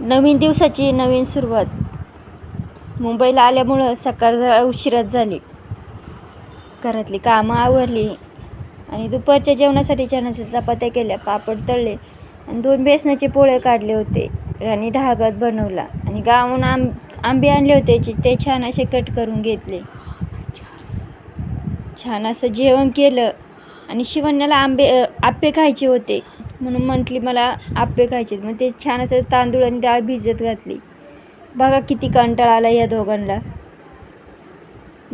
नवीन दिवसाची नवीन सुरुवात. मुंबईला आल्यामुळं सकाळ जरा उशिराच झाली. घरातली कामं आवरली आणि दुपारच्या जेवणासाठी चण्याच्या चपात्या केल्या पापड तळले आणि दोन बेसनाचे पोळे काढले होते. आणि डाळ भात बनवला आणि गावाहून आंब आंबे आणले होते जे- ते छान असे कट करून घेतले. छान असं जेवण केलं. आणि शिवण्याला आंबे आप्पे खायचे होते. म्हणून म्हटली मला आप्पे खायचे मग ते छान असं तांदूळ आणि डाळ भिजत घातली. बघा किती कंटाळा आला या दोघांना.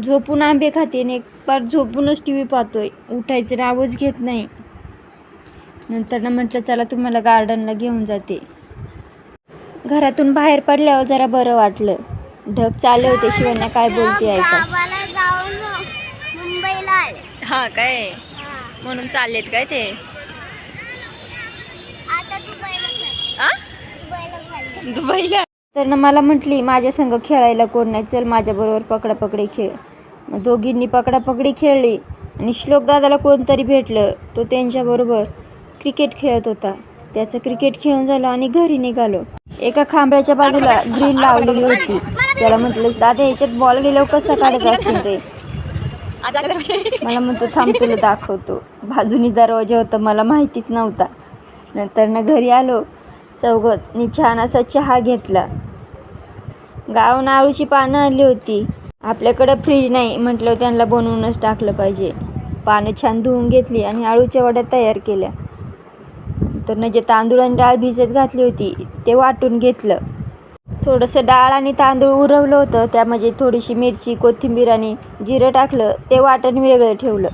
झोपून आंबे खाते आणि एक पार झोपूनच टी व्ही पाहतोय. उठायचं नावच घेत नाही. नंतर ना म्हटलं चला तुम्हाला गार्डनला घेऊन जाते. घरातून बाहेर पडल्यावर जरा बरं वाटलं. ढग चालले होते. शिवण्या काय बोलते ऐका. हा काय. म्हणून चाललेत काय ते? आता दुबईला तर ना मला म्हटली माझ्या संग खेळायला कोण नाही. चल माझ्याबरोबर पकडापकडी खेळ. मग दोघींनी पकडापकडी खेळली आणि श्लोक दादाला कोणतरी भेटलं. तो त्यांच्याबरोबर क्रिकेट खेळत होता. त्याचं क्रिकेट खेळून झालं आणि घरी निघालो. एका खांबळ्याच्या बाजूला ग्रीन लावलेली होती. त्याला म्हटलं दादा ह्याच्यात बॉल गेल्यावर कसं काढत असतील रे म्हणजे- मला म्हणतो थांब तुला दाखवतो. बाजूनी दरवाजा होता मला माहितीच नव्हता. नंतर ना घरी आलो चौघत मी छान असा चहा घेतला. गावून आळूची पानं आली होती. आपल्याकडं फ्रीज नाही म्हटलं त्यांना बनवूनच टाकलं पाहिजे. पानं छान धुवून घेतली आणि आळूच्या वड्या तयार केल्या. तर ना जे तांदूळ आणि डाळ भिजत घातली होती ते वाटून घेतलं. थोडंसं डाळ आणि तांदूळ उरवलं होतं. त्यामध्ये म्हणजे थोडीशी मिरची कोथिंबीर आणि जिरं टाकलं. ते वाटण वेगळं ठेवलं.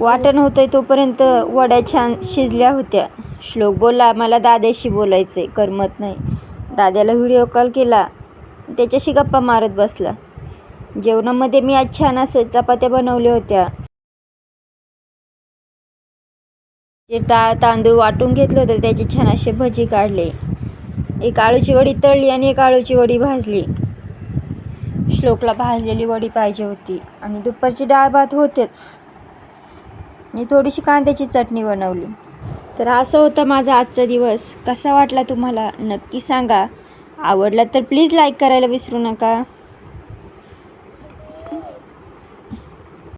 वाटण होतंय तोपर्यंत वड्या छान शिजल्या होत्या. श्लोक बोलला मला दाद्याशी बोलायचं आहे करमत नाही. दाद्याला व्हिडिओ कॉल केला. त्याच्याशी गप्पा मारत बसला. जेवणामध्ये मी आज छान असं चपात्या बनवल्या होत्या. जे टाळ तांदूळ वाटून घेतलं होतं त्याचे छान असे भजी काढले. एक आळूची वडी तळली आणि एक आळूची वडी भाजली. श्लोकला भाजलेली वडी पाहिजे होती आणि दुपारची डाळ भात होतेच. आणि थोडीशी कांद्याची चटणी बनवली. तर असं होतं माझा आजचा दिवस. कसा वाटला तुम्हाला? नक्की सांगा. आवडला तर प्लीज लाईक करायला विसरू नका.